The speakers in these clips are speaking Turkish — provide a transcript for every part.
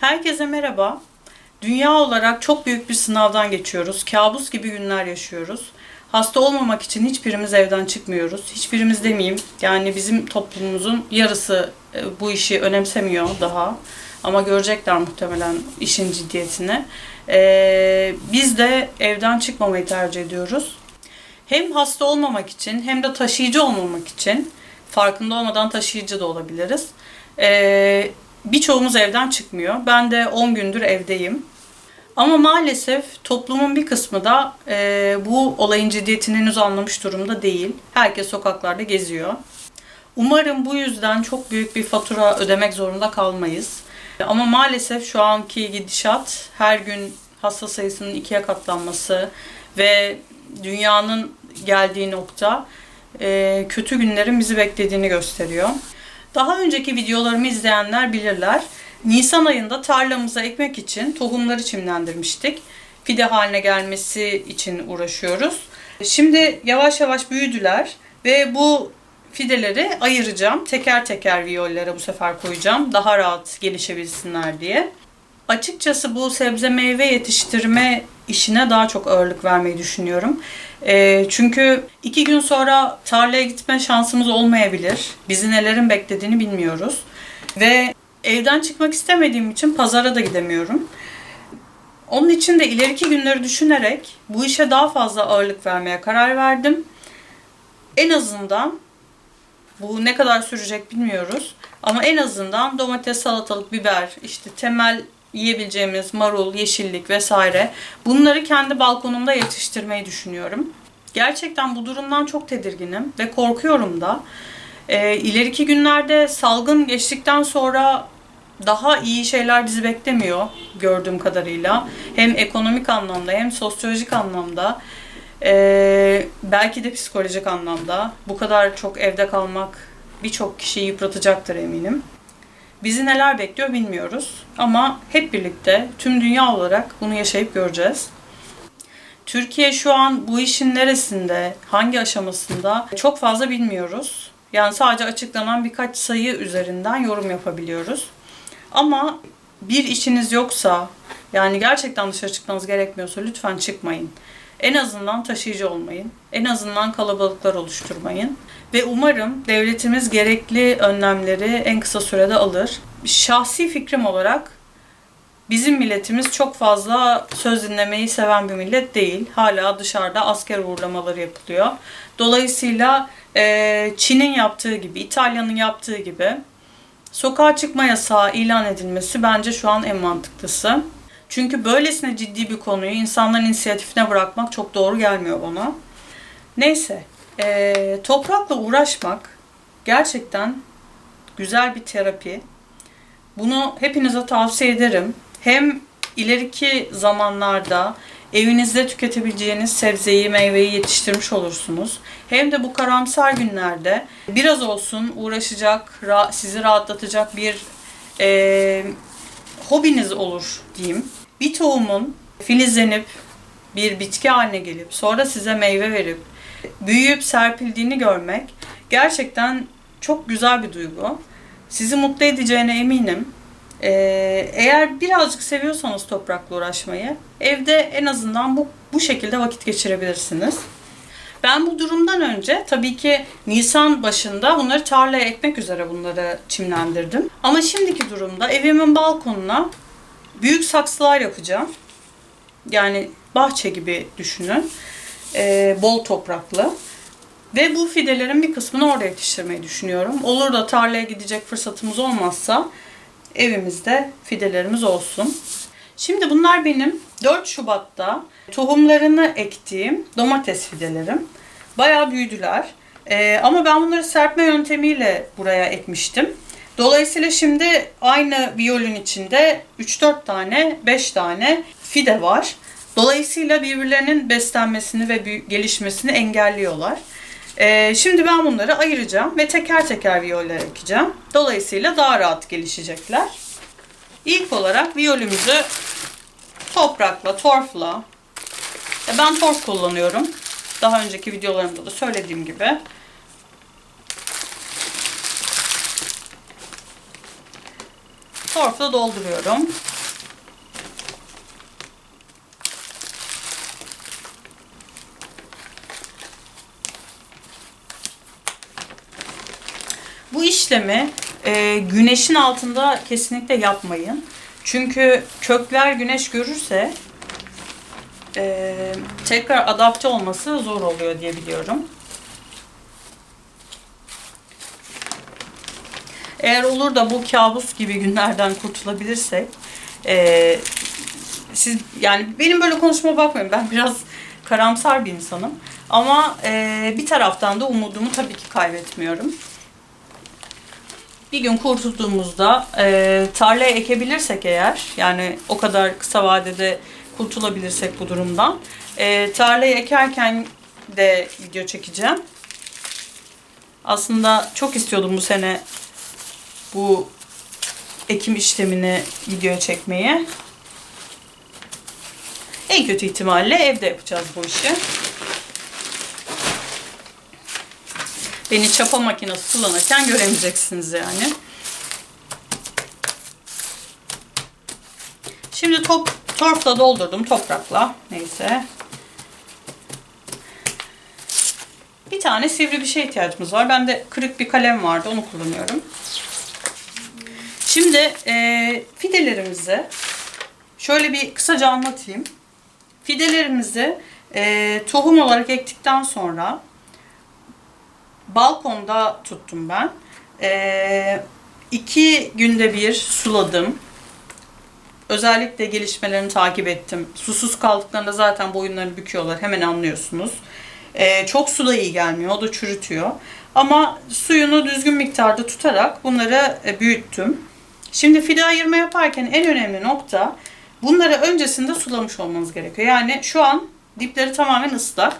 Herkese merhaba. Dünya olarak çok büyük bir sınavdan geçiyoruz. Kabus gibi günler yaşıyoruz. Hasta olmamak için hiçbirimiz evden çıkmıyoruz. Hiçbirimiz demeyeyim. Yani bizim toplumumuzun yarısı e, bu işi önemsemiyor daha. Ama görecekler muhtemelen işin ciddiyetini. Ee, biz de evden çıkmamayı tercih ediyoruz. Hem hasta olmamak için hem de taşıyıcı olmamak için farkında olmadan taşıyıcı da olabiliriz. Ee, birçoğumuz evden çıkmıyor. Ben de 10 gündür evdeyim. Ama maalesef toplumun bir kısmı da e, bu olayın ciddiyetini henüz anlamış durumda değil. Herkes sokaklarda geziyor. Umarım bu yüzden çok büyük bir fatura ödemek zorunda kalmayız. Ama maalesef şu anki gidişat her gün hasta sayısının ikiye katlanması ve dünyanın geldiği nokta e, kötü günlerin bizi beklediğini gösteriyor. Daha önceki videolarımı izleyenler bilirler. Nisan ayında tarlamıza ekmek için tohumları çimlendirmiştik. Fide haline gelmesi için uğraşıyoruz. Şimdi yavaş yavaş büyüdüler ve bu fideleri ayıracağım. Teker teker viyollere bu sefer koyacağım. Daha rahat gelişebilsinler diye. Açıkçası bu sebze meyve yetiştirme işine daha çok ağırlık vermeyi düşünüyorum. E, çünkü iki gün sonra tarlaya gitme şansımız olmayabilir. Bizi nelerin beklediğini bilmiyoruz. Ve evden çıkmak istemediğim için pazara da gidemiyorum. Onun için de ileriki günleri düşünerek bu işe daha fazla ağırlık vermeye karar verdim. En azından bu ne kadar sürecek bilmiyoruz. Ama en azından domates, salatalık, biber, işte temel yiyebileceğimiz marul, yeşillik vesaire bunları kendi balkonumda yetiştirmeyi düşünüyorum. Gerçekten bu durumdan çok tedirginim ve korkuyorum da. E, ileriki günlerde salgın geçtikten sonra daha iyi şeyler bizi beklemiyor gördüğüm kadarıyla. Hem ekonomik anlamda hem sosyolojik anlamda. Ee, belki de psikolojik anlamda. Bu kadar çok evde kalmak birçok kişiyi yıpratacaktır eminim. Bizi neler bekliyor bilmiyoruz. Ama hep birlikte tüm dünya olarak bunu yaşayıp göreceğiz. Türkiye şu an bu işin neresinde, hangi aşamasında çok fazla bilmiyoruz. Yani sadece açıklanan birkaç sayı üzerinden yorum yapabiliyoruz. Ama bir işiniz yoksa, yani gerçekten dışarı çıkmanız gerekmiyorsa lütfen çıkmayın. En azından taşıyıcı olmayın. En azından kalabalıklar oluşturmayın. Ve umarım devletimiz gerekli önlemleri en kısa sürede alır. Şahsi fikrim olarak bizim milletimiz çok fazla söz dinlemeyi seven bir millet değil. Hala dışarıda asker uğurlamaları yapılıyor. Dolayısıyla Çin'in yaptığı gibi, İtalya'nın yaptığı gibi sokağa çıkma yasağı ilan edilmesi bence şu an en mantıklısı. Çünkü böylesine ciddi bir konuyu insanların inisiyatifine bırakmak çok doğru gelmiyor bana. Neyse, e, toprakla uğraşmak gerçekten güzel bir terapi. Bunu hepinize tavsiye ederim. Hem ileriki zamanlarda evinizde tüketebileceğiniz sebzeyi, meyveyi yetiştirmiş olursunuz. Hem de bu karamsar günlerde biraz olsun uğraşacak, sizi rahatlatacak bir e, hobiniz olur diyeyim. Bir tohumun filizlenip bir bitki haline gelip sonra size meyve verip büyüyüp serpildiğini görmek gerçekten çok güzel bir duygu. Sizi mutlu edeceğine eminim. Ee, eğer birazcık seviyorsanız toprakla uğraşmayı, evde en azından bu, bu şekilde vakit geçirebilirsiniz. Ben bu durumdan önce tabii ki Nisan başında bunları tarlaya ekmek üzere bunları çimlendirdim. Ama şimdiki durumda evimin balkonuna büyük saksılar yapacağım. Yani bahçe gibi düşünün. Ee, bol topraklı. Ve bu fidelerin bir kısmını orada yetiştirmeyi düşünüyorum. Olur da tarlaya gidecek fırsatımız olmazsa evimizde fidelerimiz olsun. Şimdi bunlar benim 4 Şubat'ta tohumlarını ektiğim domates fidelerim. Bayağı büyüdüler. Ee, ama ben bunları serpme yöntemiyle buraya ekmiştim. Dolayısıyla şimdi aynı viyolün içinde 3-4 tane, 5 tane fide var. Dolayısıyla birbirlerinin beslenmesini ve gelişmesini engelliyorlar. Ee, şimdi ben bunları ayıracağım ve teker teker viyoller ekeceğim. Dolayısıyla daha rahat gelişecekler. İlk olarak viyolümüzü toprakla, torfla, e, ben torf kullanıyorum. Daha önceki videolarımda da söylediğim gibi. Torfla dolduruyorum. Bu işlemi e, güneşin altında kesinlikle yapmayın. Çünkü kökler güneş görürse e, tekrar adapte olması zor oluyor diye biliyorum. Eğer olur da bu kabus gibi günlerden kurtulabilirsek e, siz yani benim böyle konuşma bakmayın ben biraz karamsar bir insanım ama e, bir taraftan da umudumu tabii ki kaybetmiyorum. Bir gün kurtulduğumuzda e, tarlaya ekebilirsek eğer yani o kadar kısa vadede kurtulabilirsek bu durumdan e, tarlayı ekerken de video çekeceğim. Aslında çok istiyordum bu sene bu ekim işlemini videoya çekmeyi. En kötü ihtimalle evde yapacağız bu işi. Beni çapa makinesi kullanırken göremeyeceksiniz yani. Şimdi top, torfla doldurdum toprakla. Neyse. Bir tane sivri bir şey ihtiyacımız var. Bende kırık bir kalem vardı. Onu kullanıyorum. Şimdi e, fidelerimizi şöyle bir kısaca anlatayım. Fidelerimizi e, tohum olarak ektikten sonra balkonda tuttum ben. E, iki günde bir suladım. Özellikle gelişmelerini takip ettim. Susuz kaldıklarında zaten boyunlarını büküyorlar. Hemen anlıyorsunuz. E, çok su da iyi gelmiyor. O da çürütüyor. Ama suyunu düzgün miktarda tutarak bunları e, büyüttüm. Şimdi fide ayırma yaparken en önemli nokta bunları öncesinde sulamış olmanız gerekiyor. Yani şu an dipleri tamamen ıslak.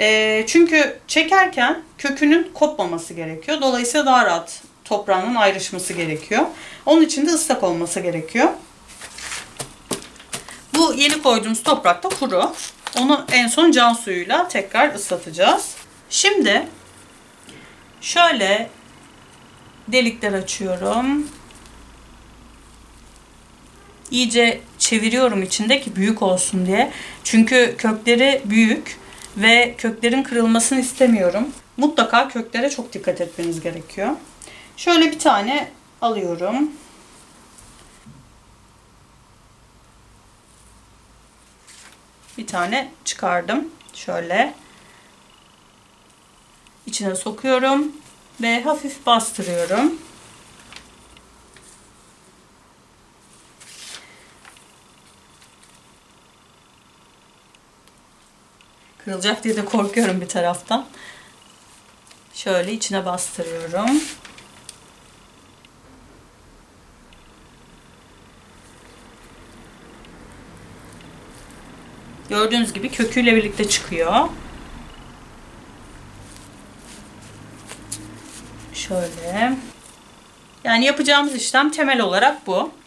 E, çünkü çekerken kökünün kopmaması gerekiyor. Dolayısıyla daha rahat toprağının ayrışması gerekiyor. Onun için de ıslak olması gerekiyor. Bu yeni koyduğumuz toprak da kuru. Onu en son can suyuyla tekrar ıslatacağız. Şimdi şöyle delikler açıyorum. İyice çeviriyorum içinde ki büyük olsun diye. Çünkü kökleri büyük ve köklerin kırılmasını istemiyorum. Mutlaka köklere çok dikkat etmeniz gerekiyor. Şöyle bir tane alıyorum. Bir tane çıkardım. Şöyle içine sokuyorum ve hafif bastırıyorum. Kırılacak diye de korkuyorum bir taraftan. Şöyle içine bastırıyorum. Gördüğünüz gibi köküyle birlikte çıkıyor. Şöyle. Yani yapacağımız işlem temel olarak bu.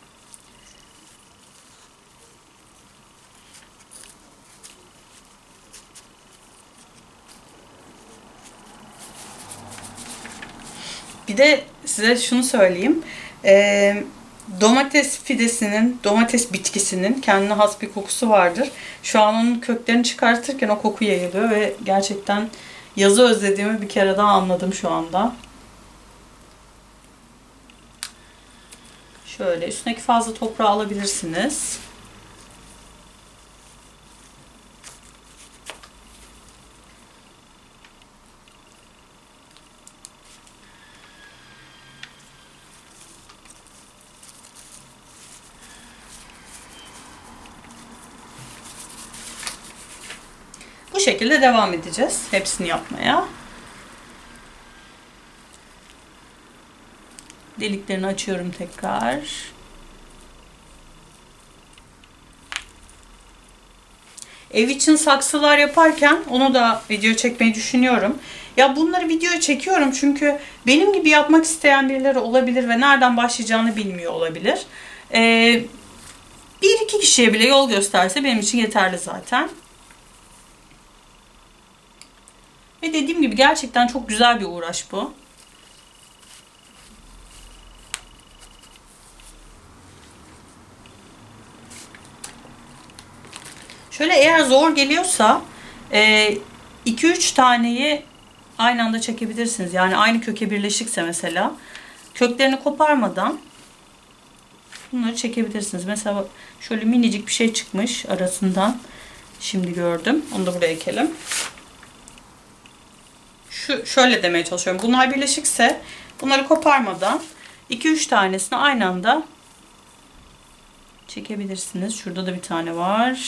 Bir de size şunu söyleyeyim. Ee, domates fidesinin, domates bitkisinin kendine has bir kokusu vardır. Şu an onun köklerini çıkartırken o koku yayılıyor ve gerçekten yazı özlediğimi bir kere daha anladım şu anda. Şöyle üstündeki fazla toprağı alabilirsiniz. Şekilde devam edeceğiz hepsini yapmaya. Deliklerini açıyorum tekrar. Ev için saksılar yaparken onu da video çekmeyi düşünüyorum. Ya bunları video çekiyorum çünkü benim gibi yapmak isteyen birileri olabilir ve nereden başlayacağını bilmiyor olabilir. Ee, bir iki kişiye bile yol gösterse benim için yeterli zaten. Ve dediğim gibi gerçekten çok güzel bir uğraş bu. Şöyle eğer zor geliyorsa e, 2-3 taneyi aynı anda çekebilirsiniz. Yani aynı köke birleşikse mesela köklerini koparmadan bunları çekebilirsiniz. Mesela şöyle minicik bir şey çıkmış arasından. Şimdi gördüm. Onu da buraya ekelim. Şu şöyle demeye çalışıyorum. Bunlar birleşikse bunları koparmadan 2-3 tanesini aynı anda çekebilirsiniz. Şurada da bir tane var.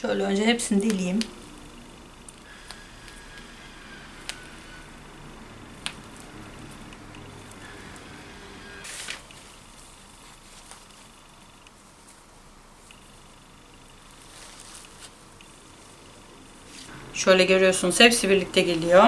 Şöyle önce hepsini dileyeyim. Şöyle görüyorsunuz hepsi birlikte geliyor.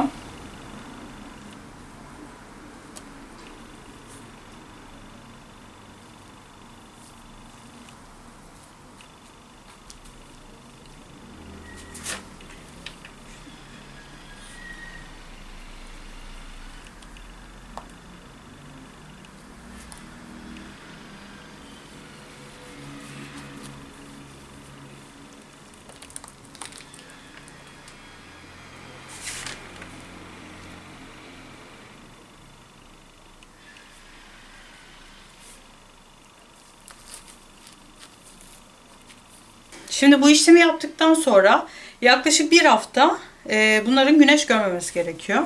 Şimdi bu işlemi yaptıktan sonra yaklaşık bir hafta e, bunların güneş görmemesi gerekiyor.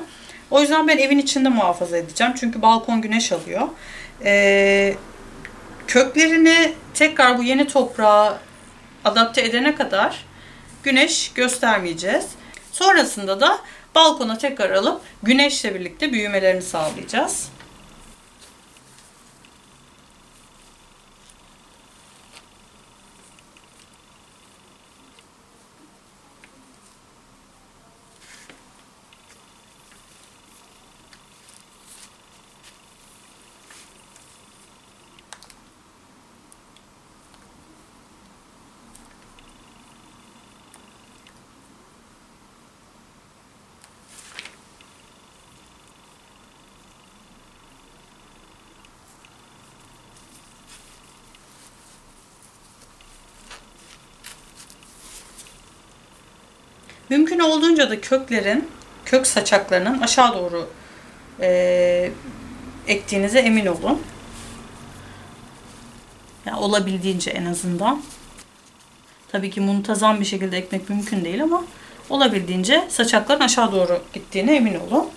O yüzden ben evin içinde muhafaza edeceğim. Çünkü balkon güneş alıyor. E, köklerini tekrar bu yeni toprağa adapte edene kadar güneş göstermeyeceğiz. Sonrasında da balkona tekrar alıp güneşle birlikte büyümelerini sağlayacağız. Mümkün olduğunca da köklerin, kök saçaklarının aşağı doğru e, ektiğinize emin olun. Yani olabildiğince en azından. Tabii ki muntazam bir şekilde ekmek mümkün değil ama olabildiğince saçakların aşağı doğru gittiğine emin olun.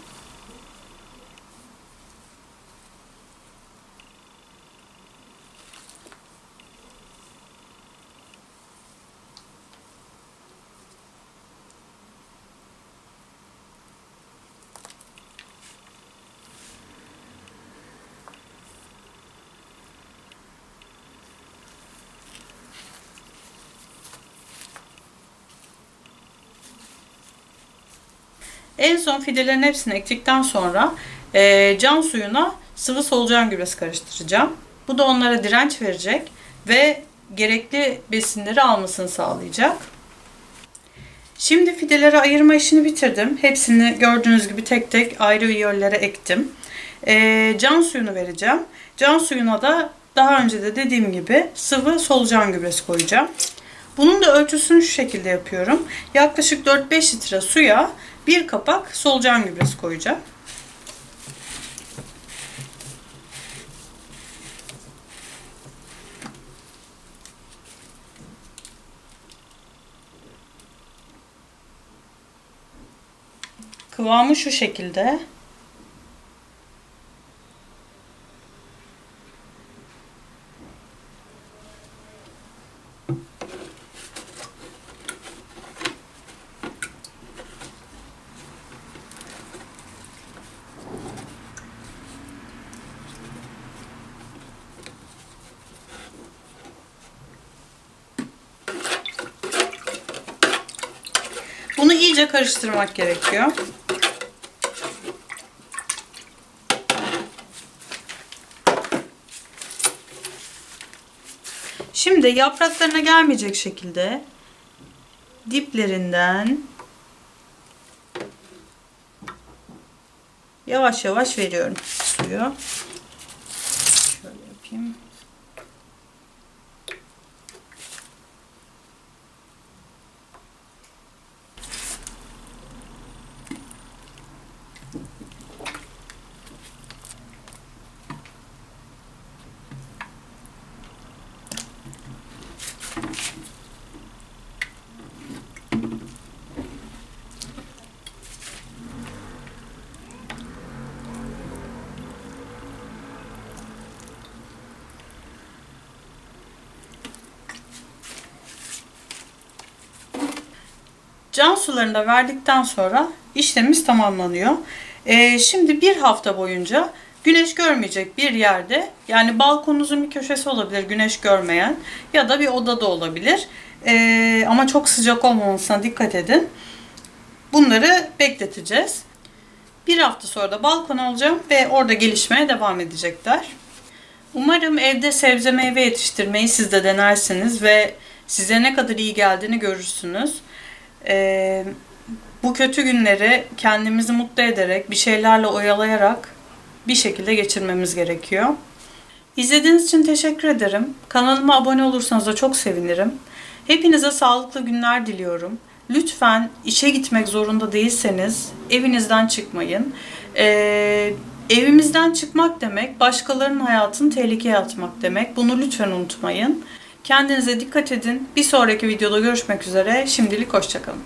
En son fidelerin hepsini ektikten sonra e, can suyuna sıvı solucan gübresi karıştıracağım. Bu da onlara direnç verecek ve gerekli besinleri almasını sağlayacak. Şimdi fideleri ayırma işini bitirdim. Hepsini gördüğünüz gibi tek tek ayrı yerlere ektim. E, can suyunu vereceğim. Can suyuna da daha önce de dediğim gibi sıvı solucan gübresi koyacağım. Bunun da ölçüsünü şu şekilde yapıyorum. Yaklaşık 4-5 litre suya bir kapak solucan gübresi koyacağım. Kıvamı şu şekilde. Bunu iyice karıştırmak gerekiyor. Şimdi yapraklarına gelmeyecek şekilde diplerinden yavaş yavaş veriyorum suyu. Can sularını da verdikten sonra işlemimiz tamamlanıyor. Ee, şimdi bir hafta boyunca güneş görmeyecek bir yerde yani balkonunuzun bir köşesi olabilir güneş görmeyen ya da bir odada olabilir. Ee, ama çok sıcak olmamasına dikkat edin. Bunları bekleteceğiz. Bir hafta sonra da balkon alacağım ve orada gelişmeye devam edecekler. Umarım evde sebze meyve yetiştirmeyi siz de denersiniz ve size ne kadar iyi geldiğini görürsünüz. Ee, bu kötü günleri kendimizi mutlu ederek, bir şeylerle oyalayarak bir şekilde geçirmemiz gerekiyor. İzlediğiniz için teşekkür ederim. Kanalıma abone olursanız da çok sevinirim. Hepinize sağlıklı günler diliyorum. Lütfen işe gitmek zorunda değilseniz evinizden çıkmayın. Ee, evimizden çıkmak demek başkalarının hayatını tehlikeye atmak demek. Bunu lütfen unutmayın. Kendinize dikkat edin. Bir sonraki videoda görüşmek üzere. Şimdilik hoşçakalın.